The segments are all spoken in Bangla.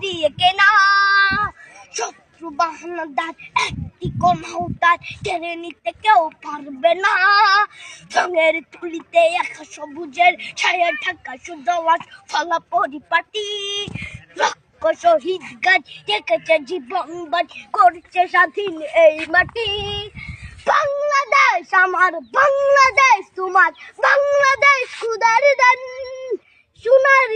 দিয়ে কেনা একটি নিতে কেউ পারবে না তুলিতে সবুজের ছায়া পরিপাটি জীবন করছে স্বাধীন এই মাটি বাংলাদেশ, আমার বাংলাদেশ, তোমার বাংলাদেশ খুদার দান।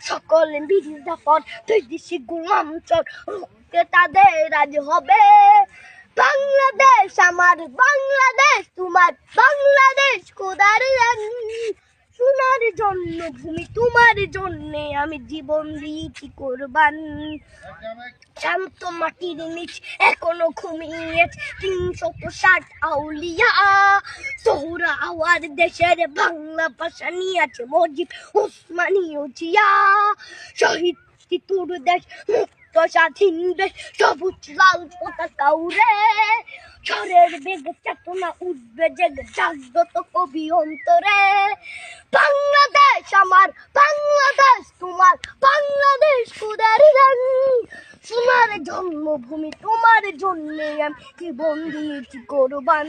সকল মির্জাফর তুই দিশি চোর। রুখতে তাদের রাজি হবে। বাংলাদেশ আমার বাংলাদেশ তোমার বাংলাদেশ সোনার জন্য ভূমি তোমার জন্য আমি জীবন দিয়েছি কোরবান। শান্ত মাটির নিচ, এখনও ঘুমিয়ে তিনশত ষাট আউলিয়া সোহরা আওয়ার দেশের বাংলা ভাষা নিয়ে আছে। মজিব উসমানীয় জিয়া শহীদ তিতুর দেশ, মুক্ত স্বাধীন দেশ, সবুজ লাল পতাকা উড়ে। ঝড়ের বেগে চেতনা উঠবে জেগে জাগ্রত কবি অন্তরে। বাংলাদেশ আমার, বাংলাদেশ তোমার, বাংলাদেশ খুদার রং সোনার জন্মভূমি, তোমার জন্মে আমি কি বন্দি কি কোরবান।